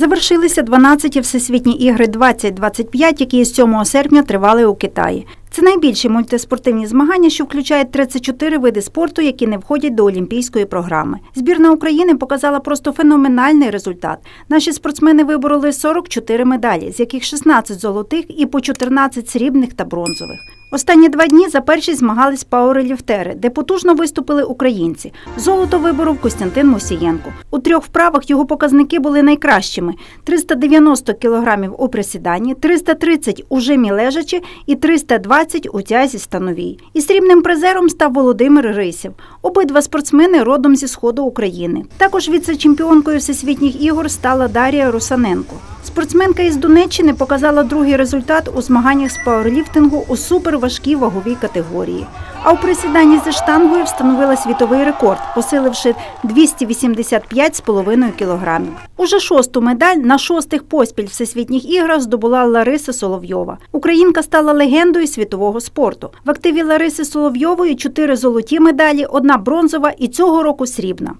Завершилися 12-ті Всесвітні ігри 2025, які з 7 серпня тривали у Китаї. Це найбільші мультиспортивні змагання, що включають 34 види спорту, які не входять до олімпійської програми. Збірна України показала просто феноменальний результат. Наші спортсмени вибороли 44 медалі, з яких 16 золотих і по 14 срібних та бронзових. Останні два дні за першість змагались пауерліфтери, де потужно виступили українці. Золото виборов Костянтин Мосієнко. У трьох вправах його показники були найкращими: 390 кілограмів у присіданні, 330 у жимі лежачи і 320 у тязі становій. І срібним призером став Володимир Рисів. Обидва спортсмени родом зі сходу України. Також віце-чемпіонкою всесвітніх ігор стала Дарія Русаненко. Спортсменка із Донеччини показала другий результат у змаганнях з пауерліфтингу у суперважкій ваговій категорії. А у присіданні зі штангою встановила світовий рекорд, посиливши 285,5 кілограмів. Уже шосту медаль на шостих поспіль всесвітніх іграх здобула Лариса Соловйова. Українка стала легендою світового спорту. В активі Лариси Соловйової чотири золоті медалі, одна бронзова і цього року срібна.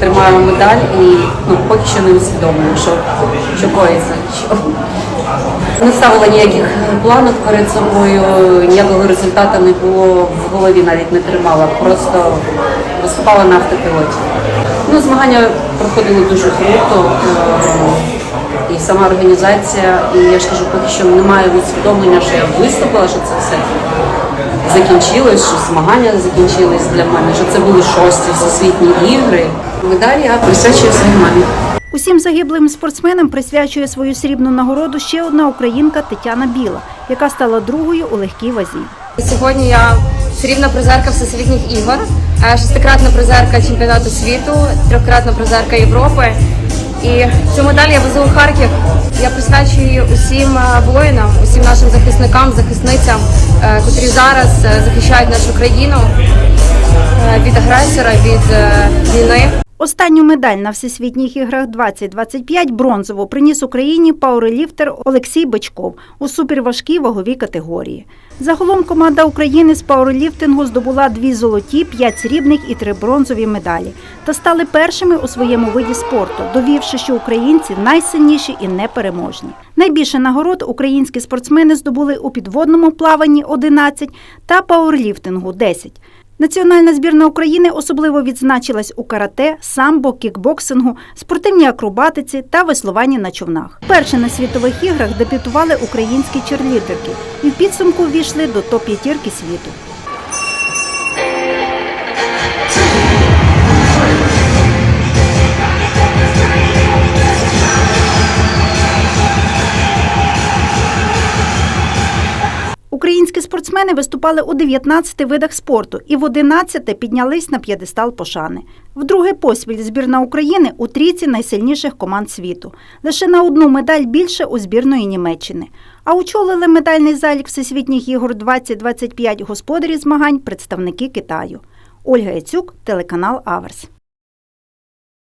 Тримаю медаль і ну, поки що не усвідомлюю, що, що коїться. Що... Не ставила ніяких планок перед собою, ніякого результату не було в голові, навіть не тримала, просто виступала на автопілоті. Ну, змагання проходили дуже круто. е, І сама організація, і я ж кажу, поки що немає усвідомлення, що я виступила, що це все закінчилось, що змагання закінчились для мене, що це були шості всесвітні ігри. Медалі я присвячую своїй мамі. Усім загиблим спортсменам присвячує свою срібну нагороду ще одна українка Тетяна Біла, яка стала другою у легкій вазі. Сьогодні я срібна призерка всесвітніх ігор, е, шестикратна призерка чемпіонату світу, трьохкратна призерка Європи. І цю медаль я везу у Харків. Я присвячую її усім е, воїнам, усім нашим захисникам, захисницям, е, котрі зараз захищають нашу країну від агресора, від війни. Останню медаль на всесвітніх іграх 2025 бронзову приніс Україні пауерліфтер Олексій Бичков у суперважкій ваговій категорії. Загалом команда України з пауерліфтингу здобула дві золоті, п'ять срібних і три бронзові медалі та стали першими у своєму виді спорту, довівши, що українці найсильніші і непереможні. Найбільше нагород українські спортсмени здобули у підводному плаванні 11 та пауерліфтингу 10. Національна збірна України особливо відзначилась у карате, самбо, кікбоксингу, спортивній акробатиці та веслуванні на човнах. Перше на світових іграх дебютували українські черлідерки і в підсумку ввійшли до топ-п'ятірки світу. Українські спортсмени виступали у 19 видах спорту і в 11 піднялись на п'єдестал пошани. Вдруге поспіль збірна України у трійці найсильніших команд світу. Лише на одну медаль більше у збірної Німеччини. А очолили медальний залік Всесвітніх ігор 2025 господарі змагань представники Китаю. Ольга Яцюк, телеканал Аверс.